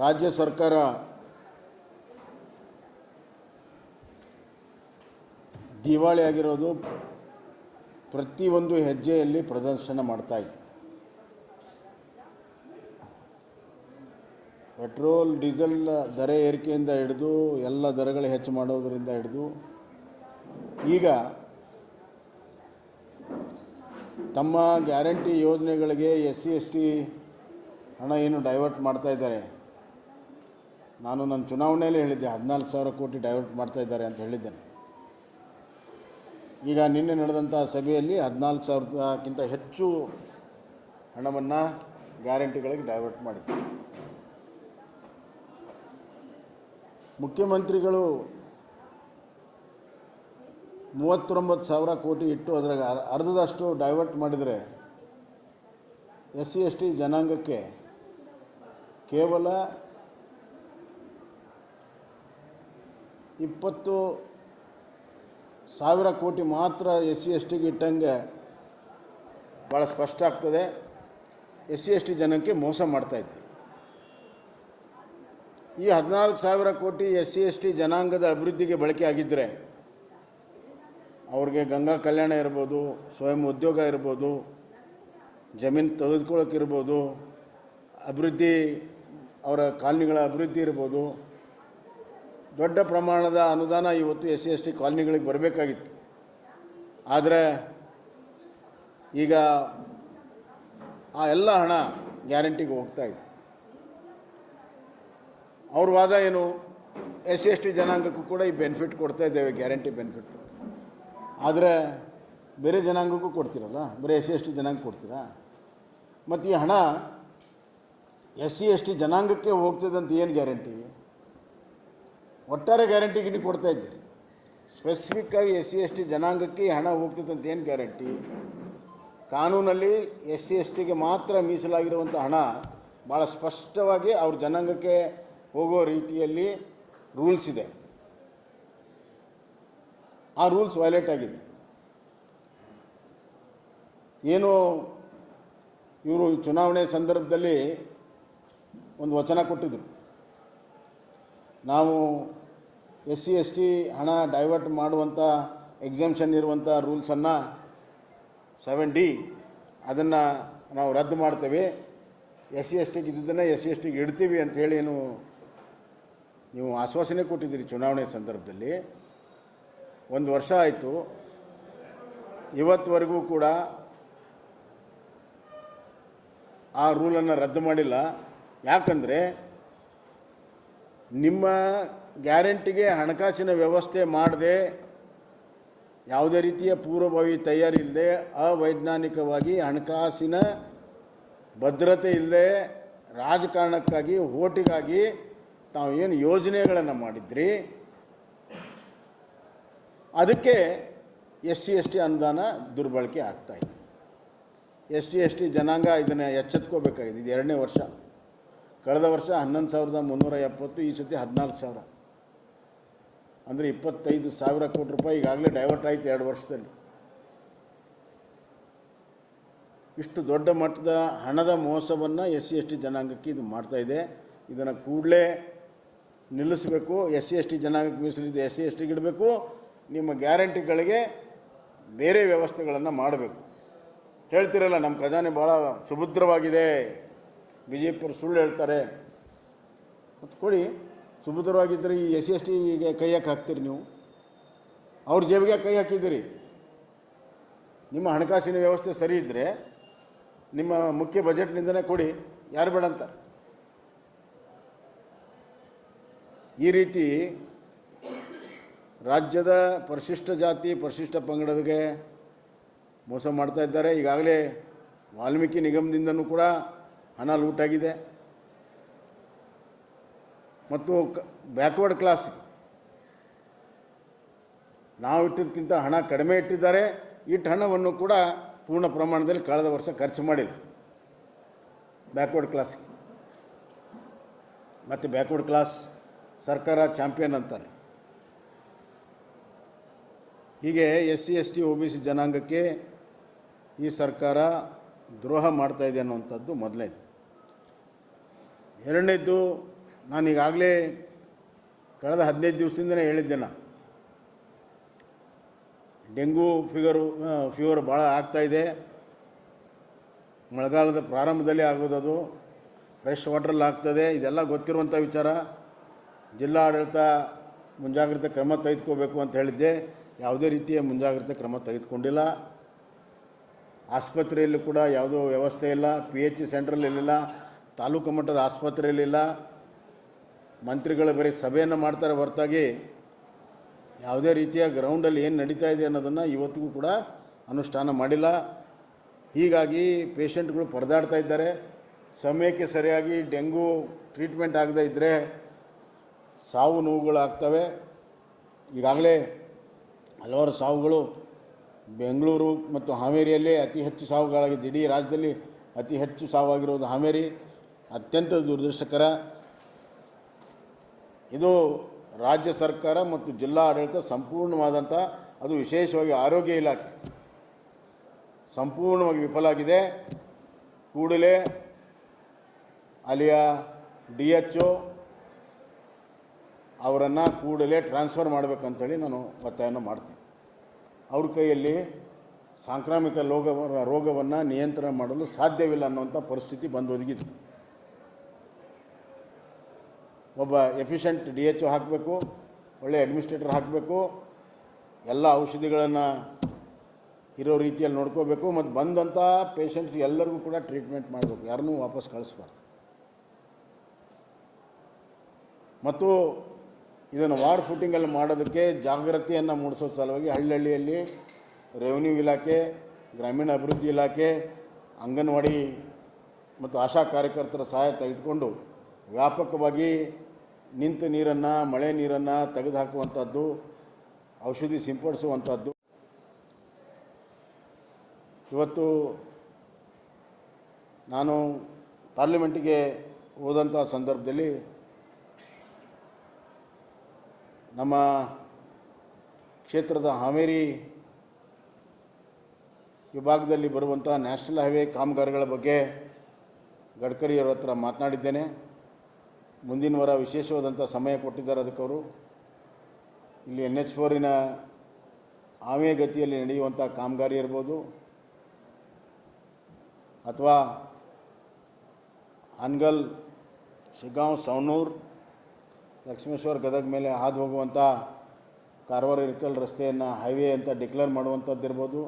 ರಾಜ್ಯ ಸರ್ಕಾರ ದಿವಾಳಿ ಆಗಿರೋದು ಪ್ರತಿಯೊಂದು ಹೆಜ್ಜೆಯಲ್ಲಿ ಪ್ರದರ್ಶನ ಮಾಡ್ತಾ ಇತ್ತು ಪೆಟ್ರೋಲ್, ಡೀಸೆಲ್ ದರ ಏರಿಕೆಯಿಂದ ಹಿಡಿದು ಎಲ್ಲ ದರಗಳು ಹೆಚ್ಚು ಮಾಡೋದರಿಂದ ಹಿಡಿದು ಈಗ ತಮ್ಮ ಗ್ಯಾರಂಟಿ ಯೋಜನೆಗಳಿಗೆ ಎಸ್ ಸಿ ಎಸ್ ಟಿ ಹಣ ಏನು ಡೈವರ್ಟ್ ಮಾಡ್ತಾ ಇದ್ದಾರೆ. ನಾನು ನನ್ನ ಚುನಾವಣೆಯಲ್ಲಿ ಹೇಳಿದ್ದೆ, ಹದಿನಾಲ್ಕು ಸಾವಿರ ಕೋಟಿ ಡೈವರ್ಟ್ ಮಾಡ್ತಾ ಇದ್ದಾರೆ ಅಂತ ಹೇಳಿದ್ದೇನೆ. ಈಗ ನಿನ್ನೆ ನಡೆದಂಥ ಸಭೆಯಲ್ಲಿ ಹದಿನಾಲ್ಕು ಸಾವಿರಕ್ಕಿಂತ ಹೆಚ್ಚು ಹಣವನ್ನು ಗ್ಯಾರಂಟಿಗಳಿಗೆ ಡೈವರ್ಟ್ ಮಾಡಿದ್ದೆ. ಮುಖ್ಯಮಂತ್ರಿಗಳು ಮೂವತ್ತೊಂಬತ್ತು ಸಾವಿರ ಕೋಟಿ ಇಟ್ಟು ಅದ್ರಾಗ ಅರ್ಧದಷ್ಟು ಡೈವರ್ಟ್ ಮಾಡಿದರೆ ಎಸ್ ಸಿ ಎಸ್ ಟಿ ಜನಾಂಗಕ್ಕೆ ಕೇವಲ ಇಪ್ಪತ್ತು ಸಾವಿರ ಕೋಟಿ ಮಾತ್ರ ಎಸ್ ಸಿ ಎಸ್ ಟಿಗೆ ಇಟ್ಟಂಗೆ ಭಾಳ ಸ್ಪಷ್ಟ ಆಗ್ತದೆ. ಎಸ್ ಸಿ ಎಸ್ ಟಿ ಜನಕ್ಕೆ ಮೋಸ ಮಾಡ್ತಾಯಿದ್ದಾರೆ ಈ ಹದಿನಾಲ್ಕು ಸಾವಿರ ಕೋಟಿ ಎಸ್ ಸಿ ಎಸ್ ಟಿ ಜನಾಂಗದ ಅಭಿವೃದ್ಧಿಗೆ ಬಳಕೆ ಆಗಿದ್ದರೆ ಅವ್ರಿಗೆ ಗಂಗಾ ಕಲ್ಯಾಣ ಇರ್ಬೋದು, ಸ್ವಯಂ ಉದ್ಯೋಗ ಇರ್ಬೋದು, ಜಮೀನು ತೆಗೆದುಕೊಳ್ಳೋಕ್ಕಿರ್ಬೋದು ಅಭಿವೃದ್ಧಿ ಅವರ ಕಾಲನಿಗಳ ಅಭಿವೃದ್ಧಿ ಇರ್ಬೋದು ದೊಡ್ಡ ಪ್ರಮಾಣದ ಅನುದಾನ ಇವತ್ತು ಎಸ್ ಸಿ ಎಸ್ ಟಿ ಕಾಲನಿಗಳಿಗೆ ಬರಬೇಕಾಗಿತ್ತು. ಆದರೆ ಈಗ ಆ ಎಲ್ಲ ಹಣ ಗ್ಯಾರಂಟಿಗೆ ಹೋಗ್ತಾ ಇದೆ. ಅವ್ರ ವಾದ ಏನು? ಎಸ್ ಸಿ ಎಸ್ ಟಿ ಜನಾಂಗಕ್ಕೂ ಕೂಡ ಈ ಬೆನಿಫಿಟ್ ಕೊಡ್ತಾ ಇದ್ದೇವೆ, ಗ್ಯಾರಂಟಿ ಬೆನಿಫಿಟ್. ಆದರೆ ಬೇರೆ ಜನಾಂಗಕ್ಕೂ ಕೊಡ್ತೀರಲ್ಲ? ಬರೀ ಎಸ್ ಸಿ ಎಸ್ ಟಿ ಜನಾಂಗ ಕೊಡ್ತೀರಾ? ಮತ್ತು ಈ ಹಣ ಎಸ್ ಸಿ ಎಸ್ ಟಿ ಜನಾಂಗಕ್ಕೆ ಹೋಗ್ತದಂತ ಏನು ಗ್ಯಾರಂಟಿ? ಒಟ್ಟಾರೆ ಗ್ಯಾರಂಟಿಗೆ ನೀವು ಕೊಡ್ತಾ ಇದ್ದೀರಿ. ಸ್ಪೆಸಿಫಿಕ್ಕಾಗಿ ಎಸ್ ಸಿ ಎಸ್ ಟಿ ಜನಾಂಗಕ್ಕೆ ಹಣ ಹೋಗ್ತಿದ್ದಂತ ಏನು ಗ್ಯಾರಂಟಿ? ಕಾನೂನಲ್ಲಿ ಎಸ್ ಸಿ ಎಸ್ ಟಿಗೆ ಮಾತ್ರ ಮೀಸಲಾಗಿರುವಂಥ ಹಣ ಭಾಳ ಸ್ಪಷ್ಟವಾಗಿ ಅವ್ರ ಜನಾಂಗಕ್ಕೆ ಹೋಗೋ ರೀತಿಯಲ್ಲಿ ರೂಲ್ಸ್ ಇದೆ. ಆ ರೂಲ್ಸ್ ವೈಲೇಟ್ ಆಗಿದೆ. ಏನು ಇವರು ಚುನಾವಣೆ ಸಂದರ್ಭದಲ್ಲಿ ಒಂದು ವಚನ ಕೊಟ್ಟಿದ್ದರು ನಾವು ಎಸ್ ಸಿ, ಎಸ್ ಟಿ ಹಣ ಡೈವರ್ಟ್ ಮಾಡುವಂಥ ಎಕ್ಸಾಮ್ಷನ್ ಇರುವಂಥ ರೂಲ್ಸನ್ನು ಸೆವೆನ್ ಡಿ ಅದನ್ನು ನಾವು ರದ್ದು ಮಾಡ್ತೇವೆ. ಎಸ್ ಸಿ, ಎಸ್ ಟಿಗೆ ಇದ್ದದನ್ನು ಎಸ್ ಸಿ, ಎಸ್ ಟಿಗೆ ಇಡ್ತೀವಿ ಅಂತ ಹೇಳಿ ಏನು ನೀವು ಆಶ್ವಾಸನೆ ಕೊಟ್ಟಿದ್ದೀರಿ ಚುನಾವಣೆ ಸಂದರ್ಭದಲ್ಲಿ. ಒಂದು ವರ್ಷ ಆಯಿತು. ಇವತ್ತುವರೆಗೂ ಕೂಡ ಆ ರೂಲನ್ನು ರದ್ದು ಮಾಡಿಲ್ಲ. ಯಾಕಂದರೆ ನಿಮ್ಮ ಗ್ಯಾರಂಟಿಗೆ ಹಣಕಾಸಿನ ವ್ಯವಸ್ಥೆ ಮಾಡದೆ ಯಾವುದೇ ರೀತಿಯ ಪೂರ್ವಭಾವಿ ತಯಾರಿ ಇಲ್ಲದೆ ಅವೈಜ್ಞಾನಿಕವಾಗಿ ಹಣಕಾಸಿನ ಭದ್ರತೆ ಇಲ್ಲದೆ ರಾಜಕಾರಣಕ್ಕಾಗಿ, ಓಟಿಗಾಗಿ ತಾವು ಏನು ಯೋಜನೆಗಳನ್ನು ಮಾಡಿದ್ರಿ? ಅದಕ್ಕೆ ಎಸ್ ಸಿ, ಎಸ್ ಟಿ ಅನುದಾನ ದುರ್ಬಳಕೆ ಆಗ್ತಾಯಿದೆ ಎಸ್ ಸಿ, ಎಸ್ ಟಿ ಜನಾಂಗ ಇದನ್ನು ಎಚ್ಚೆತ್ಕೋಬೇಕಾಗಿದೆ. ಇದು ಎರಡನೇ ವರ್ಷ. ಕಳೆದ ವರ್ಷ ಹನ್ನೊಂದು ಸಾವಿರದ ಮುನ್ನೂರ ಎಪ್ಪತ್ತು, ಈ ಸತಿ ಹದಿನಾಲ್ಕು ಸಾವಿರ. ಅಂದರೆ ಇಪ್ಪತ್ತೈದು ಸಾವಿರ ಕೋಟಿ ರೂಪಾಯಿ ಈಗಾಗಲೇ ಡೈವರ್ಟ್ ಆಯಿತು ಎರಡು ವರ್ಷದಲ್ಲಿ. ಇಷ್ಟು ದೊಡ್ಡ ಮಟ್ಟದ ಹಣದ ಮೋಸವನ್ನು ಎಸ್ ಸಿ ಎಸ್ ಟಿ ಜನಾಂಗಕ್ಕೆ ಇದು ಮಾಡ್ತಾಯಿದೆ ಇದನ್ನು ಕೂಡಲೇ ನಿಲ್ಲಿಸಬೇಕು. ಎಸ್ ಸಿ ಎಸ್ ಟಿ ಜನಾಂಗಕ್ಕೆ ಮೀಸಲಿದ್ದು ಎಸ್ ಸಿ ಎಸ್ ಟಿಗೆ ಇಡಬೇಕು. ನಿಮ್ಮ ಗ್ಯಾರಂಟಿಗಳಿಗೆ ಬೇರೆ ವ್ಯವಸ್ಥೆಗಳನ್ನು ಮಾಡಬೇಕು. ಹೇಳ್ತಿರಲ್ಲ ನಮ್ಮ ಖಜಾನೆ ಭಾಳ ಸುಭದ್ರವಾಗಿದೆ. ಬಿ ಜೆ ಸುಳ್ಳು ಹೇಳ್ತಾರೆ. ಮತ್ತು ಕೊಡಿ, ಸುಭದ್ರವಾಗಿದ್ದರೆ ಈ ಎಸ್ ಸಿ ಎಸ್ ಟಿಗೆ ಕೈ ಹಾಕಿ ಹಾಕ್ತೀರಿ ನೀವು. ಅವ್ರ ಜೇಬಿಗೆ ಕೈ ಹಾಕಿದ್ದೀರಿ. ನಿಮ್ಮ ಹಣಕಾಸಿನ ವ್ಯವಸ್ಥೆ ಸರಿ ಇದ್ದರೆ ನಿಮ್ಮ ಮುಖ್ಯ ಬಜೆಟ್ನಿಂದನೇ ಕೊಡಿ, ಯಾರು ಬೇಡ ಅಂತ. ಈ ರೀತಿ ರಾಜ್ಯದ ಪರಿಶಿಷ್ಟ ಜಾತಿ, ಪರಿಶಿಷ್ಟ ಪಂಗಡದಿಗೆ ಮೋಸ ಮಾಡ್ತಾ ಇದ್ದಾರೆ. ಈಗಾಗಲೇ ವಾಲ್ಮೀಕಿ ನಿಗಮದಿಂದನೂ ಕೂಡ ಹಣ ಲೂಟಾಗಿದೆ ಮತ್ತು ಬ್ಯಾಕ್ವರ್ಡ್ ಕ್ಲಾಸ್ ನಾವು ಇಟ್ಟಿದ್ದಕ್ಕಿಂತ ಹಣ ಕಡಿಮೆ ಇಟ್ಟಿದ್ದಾರೆ. ಇಟ್ಟು ಹಣವನ್ನು ಕೂಡ ಪೂರ್ಣ ಪ್ರಮಾಣದಲ್ಲಿ ಕಳೆದ ವರ್ಷ ಖರ್ಚು ಮಾಡಿಲ್ಲ. ಬ್ಯಾಕ್ವರ್ಡ್ ಕ್ಲಾಸ್ಗೆ ಮತ್ತು ಬ್ಯಾಕ್ವರ್ಡ್ ಕ್ಲಾಸ್ ಸರ್ಕಾರ ಚಾಂಪಿಯನ್ ಅಂತಾರೆ. ಹೀಗೆ S C S T O B C ಜನಾಂಗಕ್ಕೆ ಈ ಸರ್ಕಾರ ದ್ರೋಹ ಮಾಡ್ತಾ ಇದೆ ಅನ್ನುವಂಥದ್ದು ಮೊದಲನೇದು ಎರಡನೇದ್ದು, ನಾನು ಈಗಾಗಲೇ ಕಳೆದ ಹದಿನೈದು ದಿವಸದಿಂದನೇ ಹೇಳಿದ್ದೆ ನಾನು ಡೆಂಗು ಫಿಗರು ಫೀವರ್ ಭಾಳ ಆಗ್ತಾಯಿದೆ ಮಳೆಗಾಲದ ಪ್ರಾರಂಭದಲ್ಲಿ ಆಗೋದದು ಫ್ರೆಶ್ ವಾಟ್ರಲ್ಲಿ ಆಗ್ತದೆ. ಇದೆಲ್ಲ ಗೊತ್ತಿರುವಂಥ ವಿಚಾರ. ಜಿಲ್ಲಾ ಆಡಳಿತ ಮುಂಜಾಗ್ರತೆ ಕ್ರಮ ತೆಗೆದುಕೋಬೇಕು ಅಂತ ಹೇಳಿದ್ದೆ. ಯಾವುದೇ ರೀತಿಯ ಮುಂಜಾಗ್ರತೆ ಕ್ರಮ ತೆಗೆದುಕೊಂಡಿಲ್ಲ. ಆಸ್ಪತ್ರೆಯಲ್ಲಿ ಕೂಡ ಯಾವುದೋ ವ್ಯವಸ್ಥೆ ಇಲ್ಲ ಪಿ ಎಚ್ ಸೆಂಟ್ರಲ್ಲಿಲ್ಲ ತಾಲೂಕು ಮಟ್ಟದ ಆಸ್ಪತ್ರೆಯಲ್ಲಿಲ್ಲ ಮಂತ್ರಿಗಳು ಬರೀ ಸಭೆಯನ್ನು ಮಾಡ್ತಾರೆ ಹೊರತಾಗಿ ಯಾವುದೇ ರೀತಿಯ ಗ್ರೌಂಡಲ್ಲಿ ಏನು ನಡೀತಾ ಇದೆ ಅನ್ನೋದನ್ನು ಇವತ್ತಿಗೂ ಕೂಡ ಅನುಷ್ಠಾನ ಮಾಡಿಲ್ಲ. ಹೀಗಾಗಿ ಪೇಷಂಟ್ಗಳು ಪರದಾಡ್ತಾ ಇದ್ದಾರೆ. ಸಮಯಕ್ಕೆ ಸರಿಯಾಗಿ ಡೆಂಗೂ ಟ್ರೀಟ್ಮೆಂಟ್ ಆಗದೇ ಇದ್ದರೆ ಸಾವು ನೋವುಗಳಾಗ್ತವೆ. ಈಗಾಗಲೇ ಹಲವಾರು ಸಾವುಗಳು ಬೆಂಗಳೂರು ಮತ್ತು ಹಾವೇರಿಯಲ್ಲೇ ಅತಿ ಹೆಚ್ಚು ಸಾವುಗಳಾಗಿದೆ ಇಡೀ ರಾಜ್ಯದಲ್ಲಿ ಅತಿ ಹೆಚ್ಚು ಸಾವಾಗಿರುವುದು ಹಾವೇರಿ. ಅತ್ಯಂತ ದುರದೃಷ್ಟಕರ ಇದು ರಾಜ್ಯ ಸರ್ಕಾರ ಮತ್ತು ಜಿಲ್ಲಾ ಆಡಳಿತ ಸಂಪೂರ್ಣವಾದಂಥ, ಅದು ವಿಶೇಷವಾಗಿ ಆರೋಗ್ಯ ಇಲಾಖೆ ಸಂಪೂರ್ಣವಾಗಿ ವಿಫಲ ಆಗಿದೆ. ಕೂಡಲೇ ಅಲ್ಲಿಯ ಡಿ ಎಚ್ ಒ ಅವರನ್ನು ಕೂಡಲೇ ಟ್ರಾನ್ಸ್ಫರ್ ಮಾಡಬೇಕಂತೇಳಿ ನಾನು ಒತ್ತಾಯನ ಮಾಡ್ತೀನಿ. ಅವ್ರ ಕೈಯಲ್ಲಿ ಸಾಂಕ್ರಾಮಿಕ ರೋಗ ರೋಗವನ್ನು ನಿಯಂತ್ರಣ ಮಾಡಲು ಸಾಧ್ಯವಿಲ್ಲ ಅನ್ನುವಂಥ ಪರಿಸ್ಥಿತಿ ಬಂದು ಒದಗಿತ್ತು ಒಬ್ಬ ಎಫಿಷಿಯಂಟ್ ಡಿ ಎಚ್ ಒ ಹಾಕಬೇಕು, ಒಳ್ಳೆ ಅಡ್ಮಿನಿಸ್ಟ್ರೇಟರ್ ಹಾಕಬೇಕು, ಎಲ್ಲ ಔಷಧಿಗಳನ್ನು ಇರೋ ರೀತಿಯಲ್ಲಿ ನೋಡ್ಕೋಬೇಕು ಮತ್ತು ಬಂದಂಥ ಪೇಷಂಟ್ಸ್ ಎಲ್ಲರಿಗೂ ಕೂಡ ಟ್ರೀಟ್ಮೆಂಟ್ ಮಾಡಬೇಕು. ಯಾರನ್ನೂ ವಾಪಸ್ ಕಳಿಸ್ಬಾರ್ದು. ಮತ್ತು ಇದನ್ನು ವಾರ್ ಫುಟಿಂಗಲ್ಲಿ ಮಾಡೋದಕ್ಕೆ ಜಾಗೃತಿಯನ್ನು ಮೂಡಿಸೋ ಸಲುವಾಗಿ ಹಳ್ಳಿಹಳ್ಳಿಯಲ್ಲಿ ರೆವಿನ್ಯೂ ಇಲಾಖೆ, ಗ್ರಾಮೀಣ ಅಭಿವೃದ್ಧಿ ಇಲಾಖೆ, ಅಂಗನವಾಡಿ ಮತ್ತು ಆಶಾ ಕಾರ್ಯಕರ್ತರ ಸಹಾಯ ತೆಗೆದುಕೊಂಡು ವ್ಯಾಪಕವಾಗಿ ನಿಂತ ನೀರನ್ನು, ಮಳೆ ನೀರನ್ನು ತೆಗೆದುಹಾಕುವಂಥದ್ದು, ಔಷಧಿ ಸಿಂಪಡಿಸುವಂಥದ್ದು. ಇವತ್ತು ನಾನು ಪಾರ್ಲಿಮೆಂಟಿಗೆ ಹೋದಂಥ ಸಂದರ್ಭದಲ್ಲಿ ನಮ್ಮ ಕ್ಷೇತ್ರದ ಹಾವೇರಿ ವಿಭಾಗದಲ್ಲಿ ಬರುವಂಥ ನ್ಯಾಷನಲ್ ಹೈವೇ ಕಾಮಗಾರಿಗಳ ಬಗ್ಗೆ ಗಡ್ಕರಿಯವರ ಹತ್ರ ಮಾತನಾಡಿದ್ದೇನೆ. ಮುಂದಿನ ವಾರ ವಿಶೇಷವಾದಂಥ ಸಮಯ ಕೊಟ್ಟಿದ್ದಾರೆ ಅದಕ್ಕವರು. ಇಲ್ಲಿ ಎನ್ ಎಚ್ ಫೋರಿನ ಆಮೆ ಗತಿಯಲ್ಲಿ ನಡೆಯುವಂಥ ಕಾಮಗಾರಿ ಇರ್ಬೋದು. ಅಥವಾ ಅನ್ಗಲ್ ಶಿಗಾಂವ್ ಸವಣೂರು ಲಕ್ಷ್ಮೇಶ್ವರ ಗದಗ ಮೇಲೆ ಹಾದು ಹೋಗುವಂಥ ಕಾರವಾರ ಇರ್ಕಲ್ ರಸ್ತೆಯನ್ನು ಹೈವೇ ಅಂತ ಡಿಕ್ಲೇರ್ ಮಾಡುವಂಥದ್ದು ಇರ್ಬೋದು.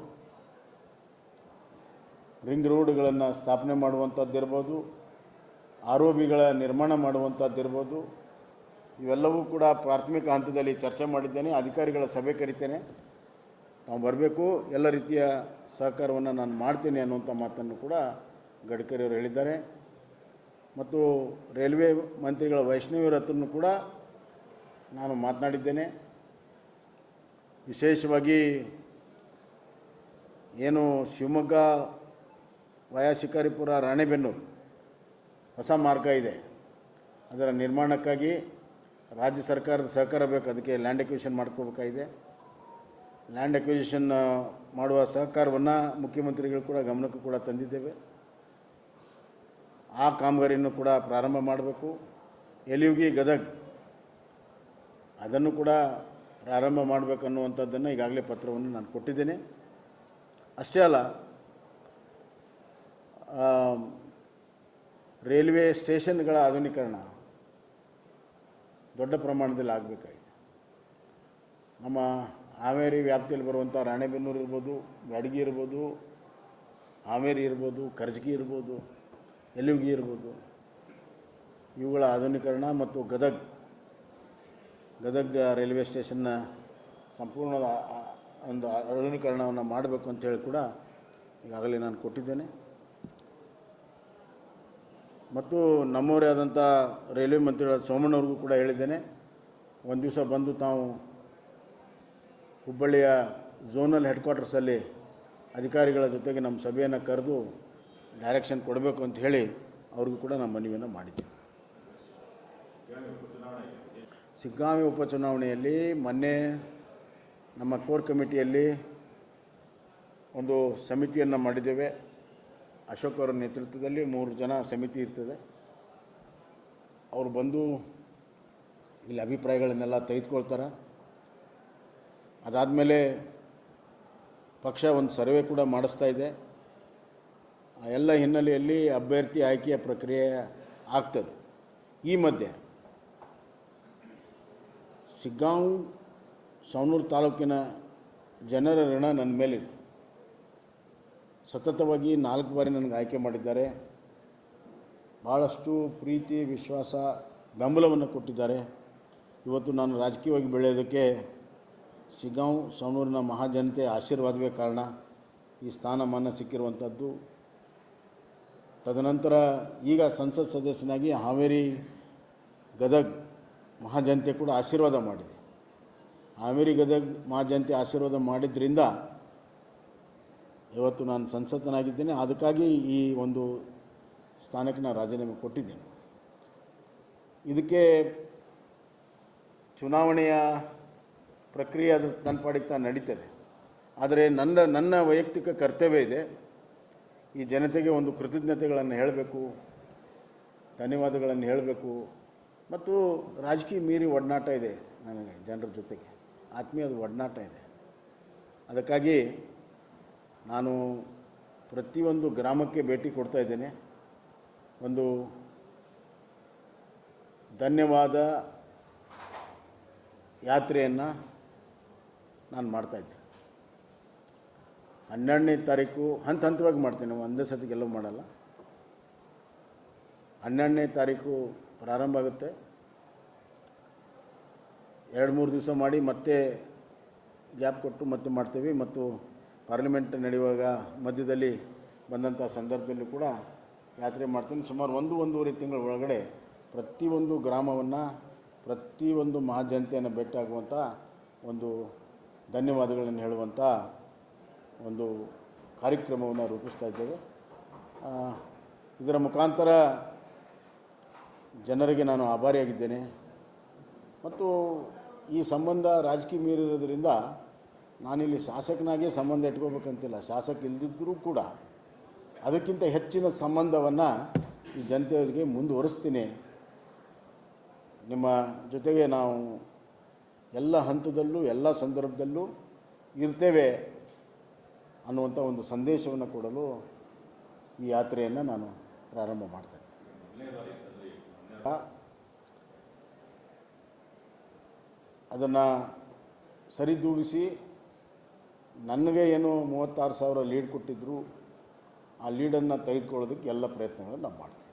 ರಿಂಗ್ ರೋಡ್ಗಳನ್ನು ಸ್ಥಾಪನೆ ಮಾಡುವಂಥದ್ದು ಇರ್ಬೋದು. ಆರ್ ಒ ಬಿಗಳ ನಿರ್ಮಾಣ ಮಾಡುವಂಥದ್ದು ಇರ್ಬೋದು. ಇವೆಲ್ಲವೂ ಕೂಡ ಪ್ರಾಥಮಿಕ ಹಂತದಲ್ಲಿ ಚರ್ಚೆ ಮಾಡಿದ್ದೇನೆ, ಅಧಿಕಾರಿಗಳ ಸಭೆ ಕರಿತೇನೆ. ನಾವು ಬರಬೇಕು, ಎಲ್ಲ ರೀತಿಯ ಸಹಕಾರವನ್ನು ನಾನು ಮಾಡ್ತೀನಿ ಅನ್ನುವಂಥ ಮಾತನ್ನು ಕೂಡ ಗಡ್ಕರಿಯವರು ಹೇಳಿದ್ದಾರೆ. ಮತ್ತು ರೈಲ್ವೆ ಮಂತ್ರಿಗಳ ವೈಷ್ಣವಿಯರ ಹತ್ರನೂ ಕೂಡ ನಾನು ಮಾತನಾಡಿದ್ದೇನೆ. ವಿಶೇಷವಾಗಿ ಏನು ಶಿವಮೊಗ್ಗ ವಯಾ ಶಿಕಾರಿಪುರ ರಾಣೆಬೆನ್ನೂರು ಹೊಸ ಮಾರ್ಗ ಇದೆ. ಅದರ ನಿರ್ಮಾಣಕ್ಕಾಗಿ ರಾಜ್ಯ ಸರ್ಕಾರದ ಸಹಕಾರ ಬೇಕು. ಅದಕ್ಕೆ ಲ್ಯಾಂಡ್ ಎಕ್ವಿಷನ್ ಮಾಡ್ಕೋಬೇಕಾಗಿದೆ. ಲ್ಯಾಂಡ್ ಎಕ್ವಿಷನ್ ಮಾಡುವ ಸಹಕಾರವನ್ನು ಮುಖ್ಯಮಂತ್ರಿಗಳು ಕೂಡ ಗಮನಕ್ಕೂ ಕೂಡ ತಂದಿದ್ದೇವೆ. ಆ ಕಾಮಗಾರಿಯನ್ನು ಕೂಡ ಪ್ರಾರಂಭ ಮಾಡಬೇಕು. ಎಲಿಯುಗಿ ಗದಗ್ ಅದನ್ನು ಕೂಡ ಪ್ರಾರಂಭ ಮಾಡಬೇಕನ್ನುವಂಥದ್ದನ್ನು ಈಗಾಗಲೇ ಪತ್ರವನ್ನು ನಾನು ಕೊಟ್ಟಿದ್ದೇನೆ. ಅಷ್ಟೇ ಅಲ್ಲ ರೈಲ್ವೆ ಸ್ಟೇಷನ್ಗಳ ಆಧುನೀಕರಣ ದೊಡ್ಡ ಪ್ರಮಾಣದಲ್ಲಿ ಆಗಬೇಕಾಗಿದೆ. ನಮ್ಮ ಹಾವೇರಿ ವ್ಯಾಪ್ತಿಯಲ್ಲಿ ಬರುವಂಥ ರಾಣೆಬೆನ್ನೂರು ಇರ್ಬೋದು, ಬ್ಯಾಡಗಿ ಇರ್ಬೋದು, ಹಾವೇರಿ ಇರ್ಬೋದು, ಕರ್ಜಗಿ ಇರ್ಬೋದು ಎಲುಗಿ ಇರ್ಬೋದು. ಇವುಗಳ ಆಧುನೀಕರಣ ಮತ್ತು ಗದಗ್, ಗದಗ ರೈಲ್ವೆ ಸ್ಟೇಷನ್ನ ಸಂಪೂರ್ಣ ಒಂದು ಆಧುನೀಕರಣವನ್ನು ಮಾಡಬೇಕು ಅಂತೇಳಿ ಕೂಡ ಈಗಾಗಲೇ ನಾನು ಕೊಟ್ಟಿದ್ದೇನೆ. ಮತ್ತು ನಮ್ಮವರೇ ಆದಂಥ ರೈಲ್ವೆ ಮಂತ್ರಿಗಳ ಸೋಮಣ್ಣವ್ರಿಗೂ ಕೂಡ ಹೇಳಿದ್ದೇನೆ, ಒಂದು ದಿವಸ ಬಂದು ತಾವು ಹುಬ್ಬಳ್ಳಿಯ ಝೋನಲ್ ಹೆಡ್ ಕ್ವಾರ್ಟರ್ಸಲ್ಲಿ ಅಧಿಕಾರಿಗಳ ಜೊತೆಗೆ ನಮ್ಮ ಸಭೆಯನ್ನು ಕರೆದು ಡೈರೆಕ್ಷನ್ ಕೊಡಬೇಕು ಅಂತ ಹೇಳಿ ಅವ್ರಿಗೂ ಕೂಡ ನಾನು ಮನವಿಯನ್ನು ಮಾಡಿದ್ದೆ ಸಿಗ್ಗಾಮಿ ಉಪಚುನಾವಣೆಯಲ್ಲಿ ಮೊನ್ನೆ ನಮ್ಮ ಕೋರ್ ಕಮಿಟಿಯಲ್ಲಿ ಒಂದು ಸಮಿತಿಯನ್ನು ಮಾಡಿದ್ದೇವೆ. ಅಶೋಕ್ ಅವರ ನೇತೃತ್ವದಲ್ಲಿ ಮೂರು ಜನ ಸಮಿತಿ ಇರ್ತದೆ. ಅವರು ಬಂದು ಇಲ್ಲಿ ಅಭಿಪ್ರಾಯಗಳನ್ನೆಲ್ಲ ತೆಗೆದುಕೊಳ್ತಾರೆ. ಅದಾದಮೇಲೆ ಪಕ್ಷ ಒಂದು ಸರ್ವೆ ಕೂಡ ಮಾಡಿಸ್ತಾ ಇದೆ. ಎಲ್ಲ ಹಿನ್ನೆಲೆಯಲ್ಲಿ ಅಭ್ಯರ್ಥಿ ಆಯ್ಕೆಯ ಪ್ರಕ್ರಿಯೆ ಆಗ್ತದೆ. ಈ ಮಧ್ಯೆ ಸಿಗ್ಗಾಂವ್ ಸವಣೂರು ತಾಲೂಕಿನ ಜನರ ಋಣ ನನ್ನ ಮೇಲಿದೆ. ಸತತವಾಗಿ ನಾಲ್ಕು ಬಾರಿ ನನಗೆ ಆಯ್ಕೆ ಮಾಡಿದ್ದಾರೆ. ಭಾಳಷ್ಟು ಪ್ರೀತಿ, ವಿಶ್ವಾಸ, ಬೆಂಬಲವನ್ನು ಕೊಟ್ಟಿದ್ದಾರೆ. ಇವತ್ತು ನಾನು ರಾಜಕೀಯವಾಗಿ ಬೆಳೆಯೋದಕ್ಕೆ ಸಿಗಾಂವ್ ಸವಣೂರಿನ ಮಹಾಜನತೆ ಆಶೀರ್ವಾದವೇ ಕಾರಣ ಈ ಸ್ಥಾನಮಾನ ಸಿಕ್ಕಿರುವಂಥದ್ದು. ತದನಂತರ ಈಗ ಸಂಸತ್ ಸದಸ್ಯನಾಗಿ ಹಾವೇರಿ ಗದಗ್ ಮಹಾಜನತೆ ಕೂಡ ಆಶೀರ್ವಾದ ಮಾಡಿದೆ. ಹಾವೇರಿ ಗದಗ್ ಮಹಾಜನತೆ ಆಶೀರ್ವಾದ ಮಾಡಿದ್ರಿಂದ ಇವತ್ತು ನಾನು ಸಂಸತ್ತನಾಗಿದ್ದೇನೆ. ಅದಕ್ಕಾಗಿ ಈ ಒಂದು ಸ್ಥಾನಕ್ಕೆ ನಾನು ರಾಜೀನಾಮೆ ಕೊಟ್ಟಿದ್ದೇನೆ. ಇದಕ್ಕೆ ಚುನಾವಣೆಯ ಪ್ರಕ್ರಿಯೆ ಅದು ನನ್ನ ಪಾಡಿಗೆ ತಾನು ನಡೀತದೆ. ಆದರೆ ನನ್ನ ನನ್ನ ವೈಯಕ್ತಿಕ ಕರ್ತವ್ಯ ಇದೆ. ಈ ಜನತೆಗೆ ಒಂದು ಕೃತಜ್ಞತೆಗಳನ್ನು ಹೇಳಬೇಕು, ಧನ್ಯವಾದಗಳನ್ನು ಹೇಳಬೇಕು. ಮತ್ತು ರಾಜಕೀಯ ಮೀರಿ ಒಡನಾಟ ಇದೆ ನನಗೆ, ಜನರ ಜೊತೆಗೆ. ಆತ್ಮೀಯದ ಒಡನಾಟ ಇದೆ. ಅದಕ್ಕಾಗಿ ನಾನು ಪ್ರತಿಯೊಂದು ಗ್ರಾಮಕ್ಕೆ ಭೇಟಿ ಕೊಡ್ತಾ ಇದ್ದೇನೆ. ಒಂದು ಧನ್ಯವಾದ ಯಾತ್ರೆಯನ್ನು ನಾನು ಮಾಡ್ತಾಯಿದ್ದೆ ಹನ್ನೆರಡನೇ ತಾರೀಕು, ಹಂತ ಹಂತವಾಗಿ ಮಾಡ್ತೀನಿ ಒಂದೇ ಸತಿಗೆಲ್ಲೂ ಮಾಡಲ್ಲ. ಹನ್ನೆರಡನೇ ತಾರೀಕು ಪ್ರಾರಂಭ ಆಗುತ್ತೆ. ಎರಡು, ಮೂರು ದಿವಸ ಮಾಡಿ ಮತ್ತೆ ಗ್ಯಾಪ್ ಕೊಟ್ಟು ಮತ್ತೆ ಮಾಡ್ತೀವಿ. ಮತ್ತು ಪಾರ್ಲಿಮೆಂಟ್ ನಡೆಯುವಾಗ ಮಧ್ಯದಲ್ಲಿ ಬಂದಂಥ ಸಂದರ್ಭದಲ್ಲೂ ಕೂಡ ಯಾತ್ರೆ ಮಾಡ್ತೀನಿ. ಸುಮಾರು ಒಂದು, ಒಂದೂವರೆ ತಿಂಗಳ ಒಳಗಡೆ ಪ್ರತಿಯೊಂದು ಗ್ರಾಮವನ್ನು, ಪ್ರತಿಯೊಂದು ಮಹಾಜನತೆಯನ್ನು ಭೇಟಿಯಾಗುವಂಥ ಒಂದು ಧನ್ಯವಾದಗಳನ್ನು ಹೇಳುವಂಥ ಒಂದು ಕಾರ್ಯಕ್ರಮವನ್ನು ರೂಪಿಸ್ತಾ ಇದ್ದೇವೆ. ಇದರ ಮುಖಾಂತರ ಜನರಿಗೆ ನಾನು ಆಭಾರಿಯಾಗಿದ್ದೇನೆ. ಮತ್ತು ಈ ಸಂಬಂಧ ರಾಜಕೀಯ ಮೀರಿರೋದ್ರಿಂದ ನಾನಿಲ್ಲಿ ಶಾಸಕನಾಗೇ ಸಂಬಂಧ ಇಟ್ಕೋಬೇಕಂತಿಲ್ಲ. ಶಾಸಕ ಇಲ್ಲದಿದ್ದರೂ ಕೂಡ ಅದಕ್ಕಿಂತ ಹೆಚ್ಚಿನ ಸಂಬಂಧವನ್ನು ಈ ಜನತೆಯವರಿಗೆ ಮುಂದುವರಿಸ್ತೀನಿ. ನಿಮ್ಮ ಜೊತೆಗೆ ನಾವು ಎಲ್ಲ ಹಂತದಲ್ಲೂ, ಎಲ್ಲ ಸಂದರ್ಭದಲ್ಲೂ ಇರ್ತೇವೆ. ಅನ್ನುವಂಥ ಒಂದು ಸಂದೇಶವನ್ನು ಕೊಡಲು ಈ ಯಾತ್ರೆಯನ್ನು ನಾನು ಪ್ರಾರಂಭ ಮಾಡ್ತೇನೆ. ಅದನ್ನು ಸರಿದೂಗಿಸಿ ನನಗೆ ಏನು ಮೂವತ್ತಾರು ಸಾವಿರ ಲೀಡ್ ಕೊಟ್ಟಿದ್ದರು ಆ ಲೀಡನ್ನು ತೆಗೆದುಕೊಳ್ಳೋದಕ್ಕೆ ಎಲ್ಲ ಪ್ರಯತ್ನಗಳನ್ನು ನಾವು ಮಾಡ್ತೀವಿ